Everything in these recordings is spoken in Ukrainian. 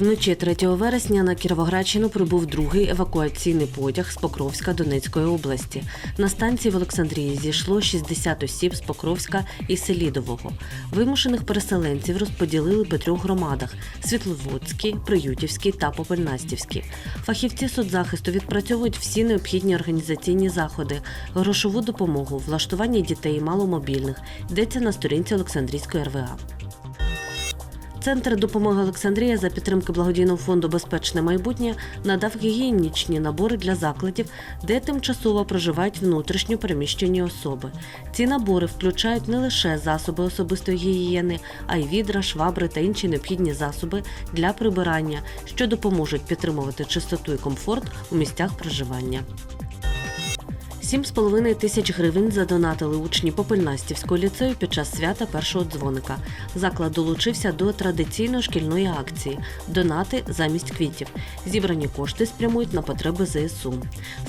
Вночі 3 вересня на Кіровоградщину прибув другий евакуаційний потяг з Покровська Донецької області. На станції в Олександрії зійшло 60 осіб з Покровська і Селідового. Вимушених переселенців розподілили по трьох громадах: Світловодській, Приютівській та Попельнастівській. Фахівці соцзахисту відпрацьовують всі необхідні організаційні заходи, грошову допомогу, влаштування дітей маломобільних. Йдеться на сторінці Олександрійської РВА. Центр допомоги Олександрія за підтримки благодійного фонду Безпечне майбутнє надав гігієнічні набори для закладів, де тимчасово проживають внутрішньо переміщені особи. Ці набори включають не лише засоби особистої гігієни, а й відра, швабри та інші необхідні засоби для прибирання, що допоможуть підтримувати чистоту і комфорт у місцях проживання. 7,5 тисяч гривень задонатили учні Попельнастівського ліцею під час свята першого дзвоника. Заклад долучився до традиційної шкільної акції Донати замість квітів. Зібрані кошти спрямують на потреби ЗСУ.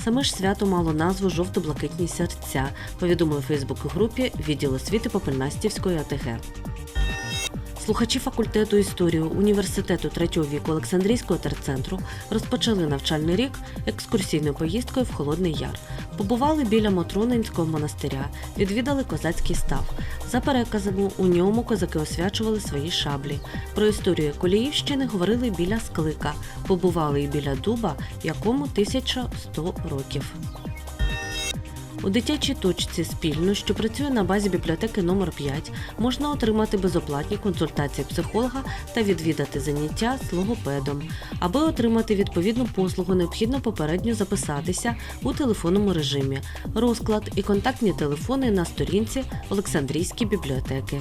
Саме ж свято мало назву Жовто-блакитні серця, повідомили у Фейсбук-групі відділ освіти Попельнастівської АТГ. Слухачі факультету історії університету третього віку Олександрійського терцентру розпочали навчальний рік екскурсійною поїздкою в Холодний Яр. Побували біля Мотронинського монастиря, відвідали козацький став. За переказами, у ньому козаки освячували свої шаблі. Про історію Коліївщини говорили біля склика, побували і біля дуба, якому 1100 років. У дитячій точці спільно, що працює на базі бібліотеки номер 5 можна отримати безоплатні консультації психолога та відвідати заняття з логопедом. Аби отримати відповідну послугу, необхідно попередньо записатися у телефонному режимі. Розклад і контактні телефони на сторінці Олександрійської бібліотеки.